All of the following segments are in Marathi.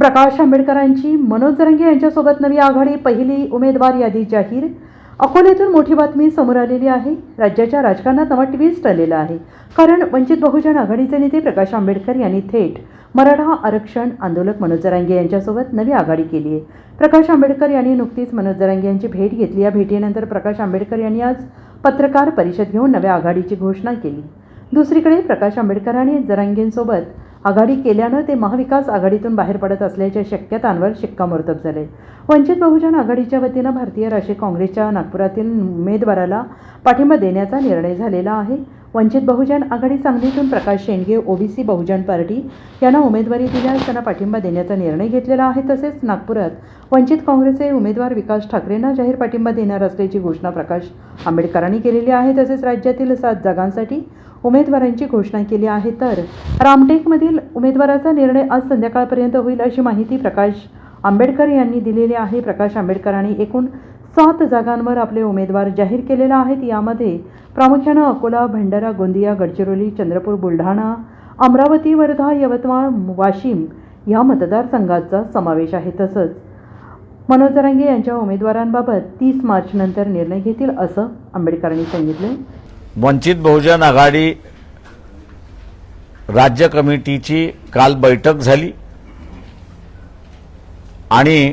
प्रकाश आंबेडकरांची मनोज जरंगे यांच्यासोबत नवी आघाडी पहिली उमेदवार यादी जाहीर. अकोल्यातून मोठी बातमी समोर आलेली आहे. राज्याच्या राजकारणात नवा ट्विस्ट आलेला आहे. कारण वंचित बहुजन आघाडीचे नेते प्रकाश आंबेडकर यांनी थेट मराठा आरक्षण आंदोलक मनोज जरांगे यांच्यासोबत नवी आघाडी केली आहे. प्रकाश आंबेडकर यांनी नुकतीच मनोज जरांगे यांची भेट घेतली. या भेटीनंतर प्रकाश आंबेडकर यांनी आज पत्रकार परिषद घेऊन नव्या आघाडीची घोषणा केली. दुसरीकडे प्रकाश आंबेडकरांनी जरांगेंसोबत आघाडी केल्यानं ते महाविकास आघाडीतून बाहेर पडत असल्याच्या शक्यतांवर शिक्कामोर्तब झाले. वंचित बहुजन आघाडीच्या वतीनं भारतीय राष्ट्रीय काँग्रेसच्या नागपुरातील उमेदवाराला पाठिंबा देण्याचा निर्णय झालेला आहे. वंचित बहुजन आघाडी सांगलीतून प्रकाश शेंडगे ओबीसी बहुजन पार्टी यांना उमेदवारी दिल्यास त्यांना पाठिंबा देण्याचा निर्णय घेतलेला आहे. तसेच नागपुरात वंचित काँग्रेसचे उमेदवार विकास ठाकरेंना जाहीर पाठिंबा देणार असल्याची घोषणा प्रकाश आंबेडकरांनी केलेली आहे. तसेच राज्यातील सात जागांसाठी उमेदवारांची घोषणा केली आहे. तर रामटेकमधील उमेदवाराचा निर्णय आज संध्याकाळपर्यंत होईल अशी माहिती प्रकाश आंबेडकर यांनी दिलेली आहे. प्रकाश आंबेडकरांनी एकूण सात जागांवर आपले उमेदवार जाहीर केलेले आहेत. यामध्ये प्रामुख्यानं अकोला भंडारा गोंदिया गडचिरोली चंद्रपूर बुलढाणा अमरावती वर्धा यवतमाळ वाशिम या मतदारसंघाचा समावेश आहे. तसंच मनोज जरांगे यांच्या उमेदवारांबाबत तीस मार्चनंतर निर्णय घेतील असं आंबेडकरांनी सांगितलं वंचित बहुजन आघाडी राज्य कमिटीची काल बैठक झाली. आणि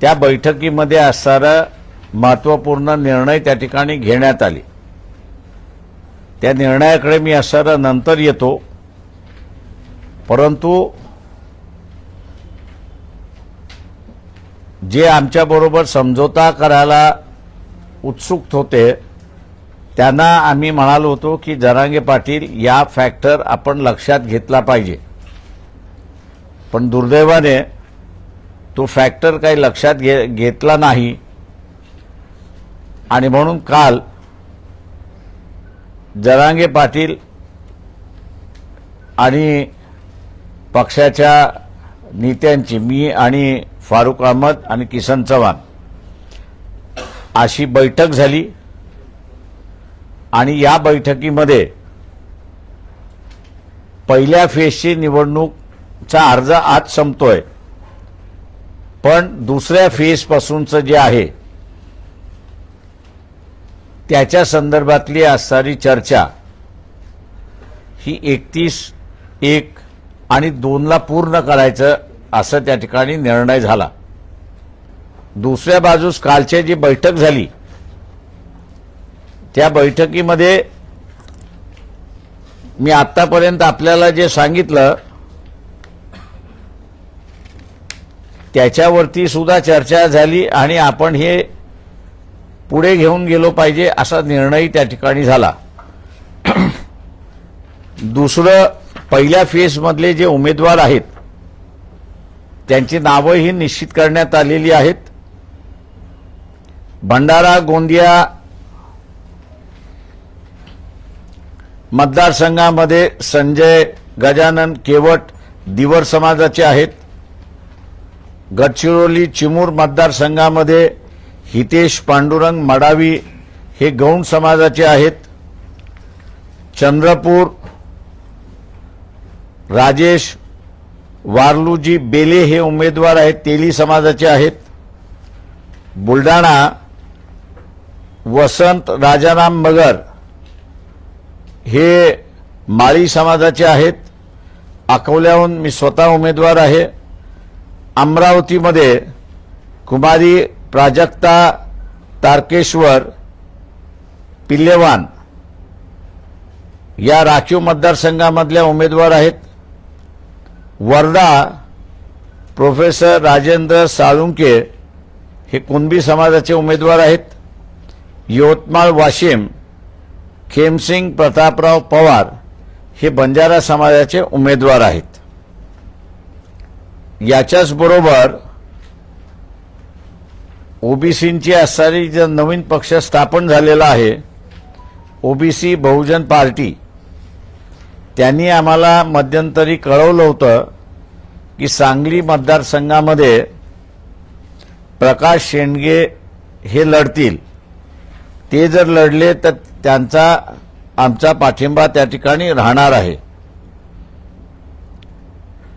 त्या बैठकीमध्ये असणारा महत्त्वपूर्ण निर्णय त्या ठिकाणी घेण्यात आले. त्या निर्णयाकडे मी असणारा नंतर येतो. परंतु जे आमच्याबरोबर समझोता करायला उत्सुक होते त्यांना आम्ही म्हणालो होतो की जरांगे पाटील या फॅक्टर आपण लक्षात घेतला पाहिजे. पण दुर्दैवाने तो फॅक्टर काही लक्षात घे घेतला नाही. आणि म्हणून काल जरांगे पाटील आणि पक्षाच्या नेत्यांची मी आणि फारुख अहमद आणि किसन चव्हाण अशी बैठक झाली. आणि या बैठकीमध्ये पहिल्या फेजची निवडणूकचा अर्ज आज संपतोय. पण दुसऱ्या फेजपासूनचं जे आहे त्याच्या संदर्भातली असणारी चर्चा ही एकतीस एक आणि दोनला पूर्ण करायचं असं त्या ठिकाणी निर्णय झाला. दुसऱ्या बाजूस कालची जी बैठक झाली त्या बैठकीमध्ये मी आतापर्यंत आपल्याला जे सांगितलं त्याच्यावरती सुद्धा चर्चा झाली आणि आपण हे पुढे घेऊन गेलो पाहिजे असा निर्णय त्या ठिकाणी झाला. दुसरं पहिल्या फेजमधले जे उमेदवार आहेत त्यांची नावंही निश्चित करण्यात आलेली आहेत. भंडारा गोंदिया मतदारसंघामध्ये संजय गजानन केवट दिवर समाजाचे आहेत. गडचिरोली चिमूर मतदारसंघामध्ये हितेश पांडुरंग मडावी हे गौण समाजाचे आहेत. चंद्रपूर राजेश वारलूजी बेले हे उमेदवार आहेत तेली समाजाचे आहेत. बुलढाणा वसंत राजाराम मगर हे माळी समाजाचे आहेत. अकोल्याहून मी स्वतः उमेदवार आहे. अमरावतीमध्ये कुमारी प्राजक्ता तारकेश्वर पिल्लेवान या राखीव मतदारसंघामधल्या उमेदवार आहेत. वर्धा प्रोफेसर राजेंद्र साळुंके हे कुणबी समाजाचे उमेदवार आहेत. यवतमाळ वाशिम खेमसिंग प्रतापराव पवार हे बंजारा समाजाचे उमेदवार आहेत. याच्याच बरोबर ओबीसींची असणारी जर नवीन पक्ष स्थापन झालेला आहे ओबीसी बहुजन पार्टी त्यांनी आम्हाला मध्यंतरी कळवलं होतं की सांगली मतदारसंघामध्ये प्रकाश शेंडगे हे लढतील. ते जर लढले तर त्यांचा आमचा पाठिंबा त्या ठिकाणी राहणार आहे.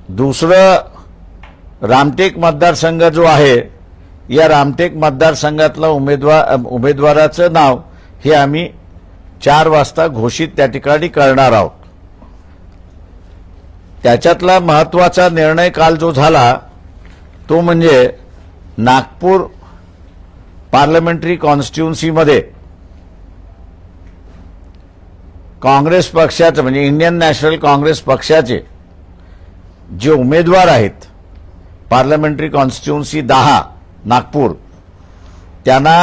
दुसरं रामटेक मतदारसंघ जो आहे या रामटेक मतदारसंघातला उमेदवार उमेदवाराचं नाव हे आम्ही चार वाजता घोषित त्या ठिकाणी करणार आहोत. त्याच्यातला महत्त्वाचा निर्णय काल जो झाला तो म्हणजे नागपूर पार्लमेंटरी कॉन्स्टिट्युन्सीमध्ये काँग्रेस पक्षाचं म्हणजे इंडियन नॅशनल काँग्रेस पक्षाचे जे उमेदवार आहेत पार्लमेंटरी कॉन्स्टिट्युन्सी दहा नागपूर त्यांना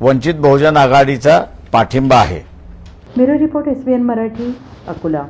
वंचित बहुजन आघाडीचा पाठिंबा आहे. Bureau report S B N Marathi Akola.